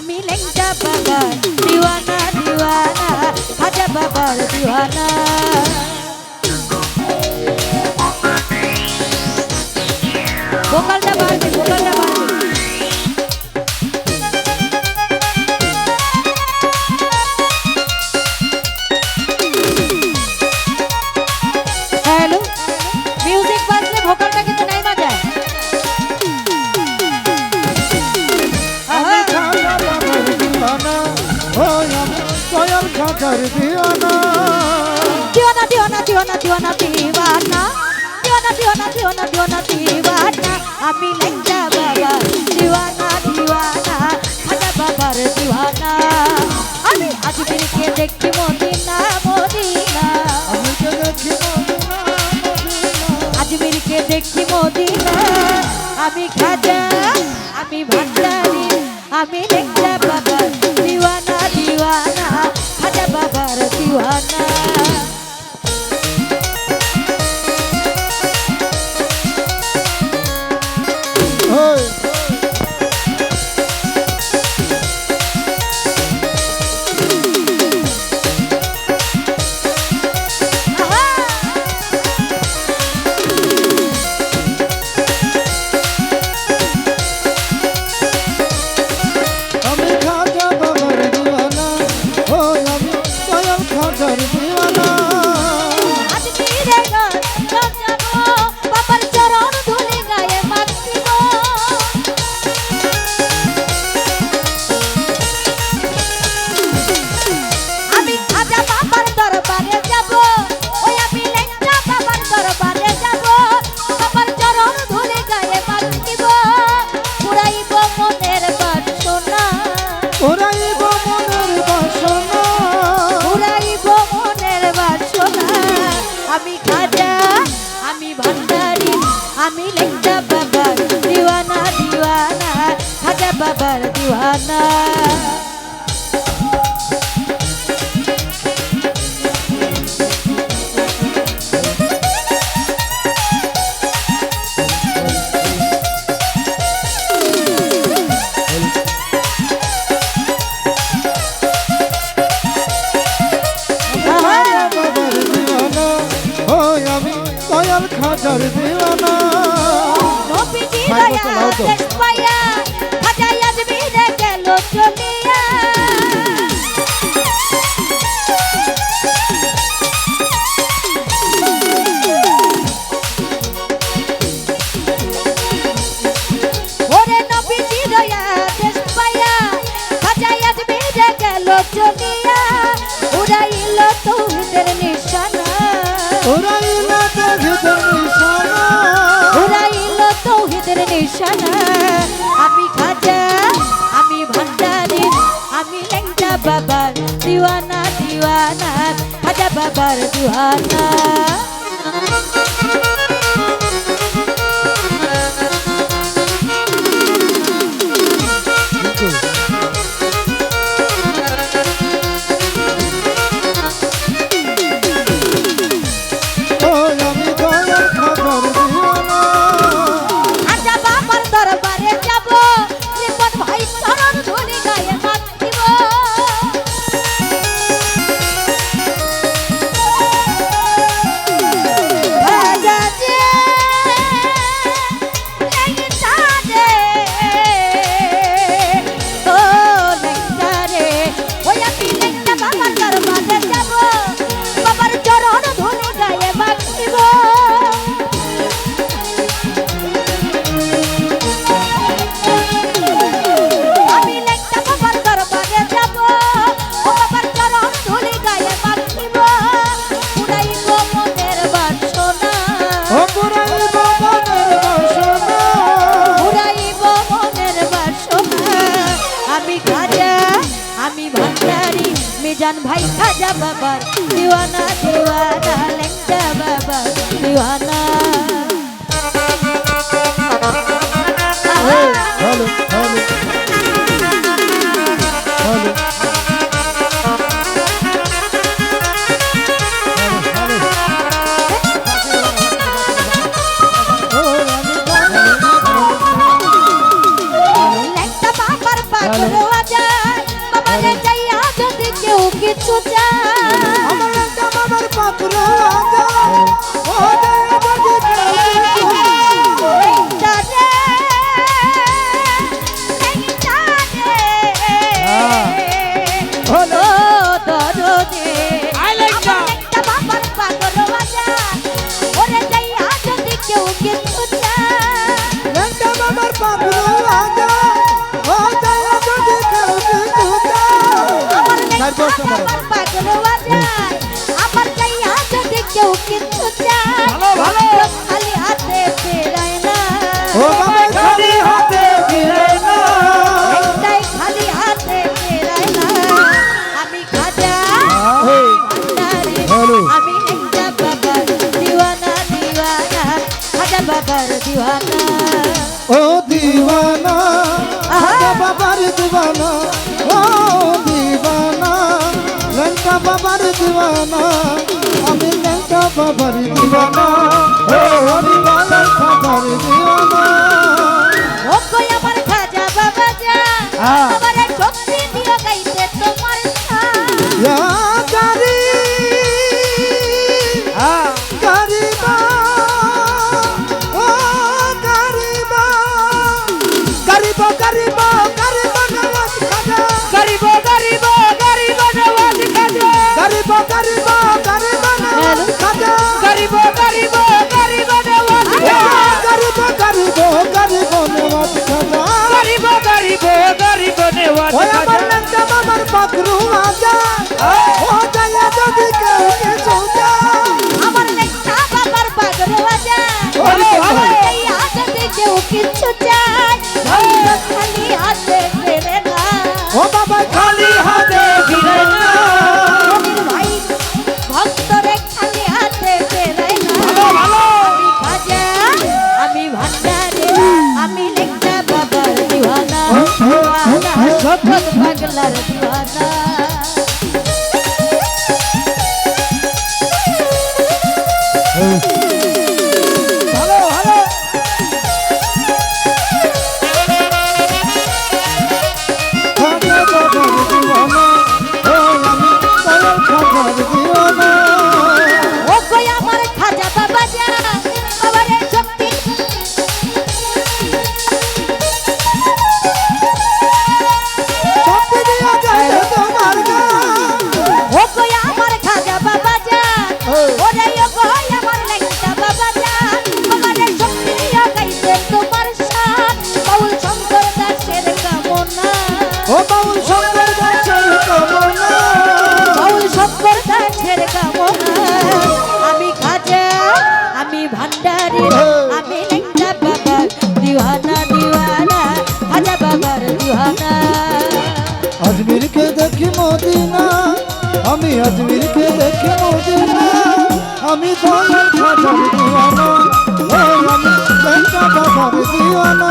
আমি লেংটা বাবা দিওয়ানা দিও না দিও না দিও না দিও না দিও না দিওয়ানা। দিও না দিও না দিও না দিও না দিওয়ানা। আমি লজ্জা বাবা দিওয়ানা দিওয়ানা। খাজা বাবার দিওয়ানা। আমি আজমিরকে দেখি মদিনা মদিনা। আজমিরকে দেখি মদিনা। আমি খাজা আমি ভান্ডারি আমি Hey. আমি দয়াল খাজার দিওয়ানা। নবীজি দয়া দেশ পাইয়া খাজাইয়া বিদে গেল চলিয়া। বাবার দুয়ারা I'm Baba Taraba জান ভাই খাজা বাবার দিওয়ানা দিওয়ানা লেংটা বাবা দিওয়ানা। হ্যালো হ্যালো আর দশটা মারো বাবার দিওয়ানা ও হরিবালার বাবার দিওয়ানা পাগলার দিওয়ানা। আমি আজমিরকে দেখে মদিনা আমি তোমার খাবার দিও না আমি দেখা বাবার দিও না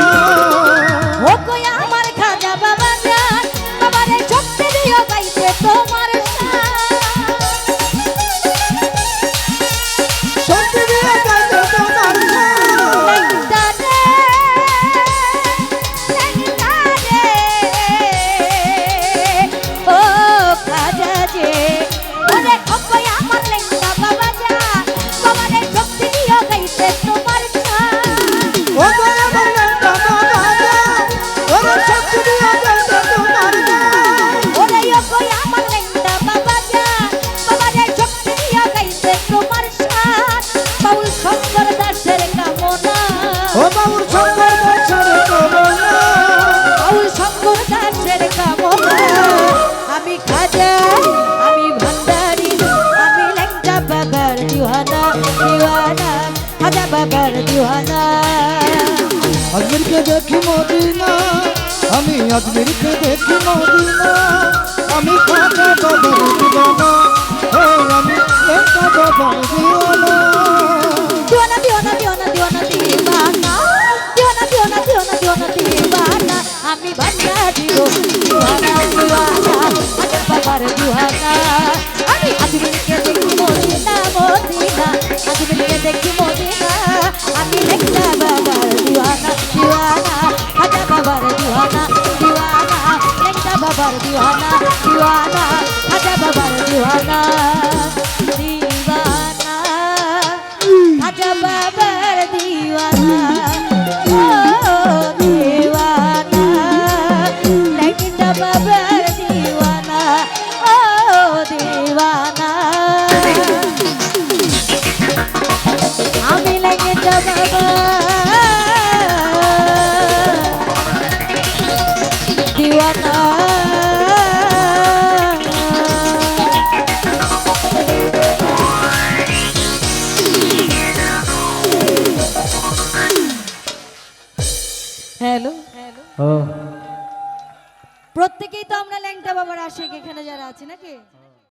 পাকার দিওয়ানা আজমিরকে দেখি মদিনা আমি আজমিরকে দেখি মদিনা। আমি খাতা বাবার দিওয়ানা ও আমি খাতা বাবার দিওয়ানা দিওয়ানা দিওয়ানা দিওয়ানা দিওয়ানা দিওয়ানা দিওয়ানা দিওয়ানা দিওয়ানা দিওয়ানা দিওয়ানা আমি ভান্ডা দিওয়ানা দিওয়ানা দিওয়ানা আচ্ছা খাজা বাবার দিওয়ানা দিওয়ানা। আচ্ছা খাজা বাবার দিওয়ানা Diwana নাকি?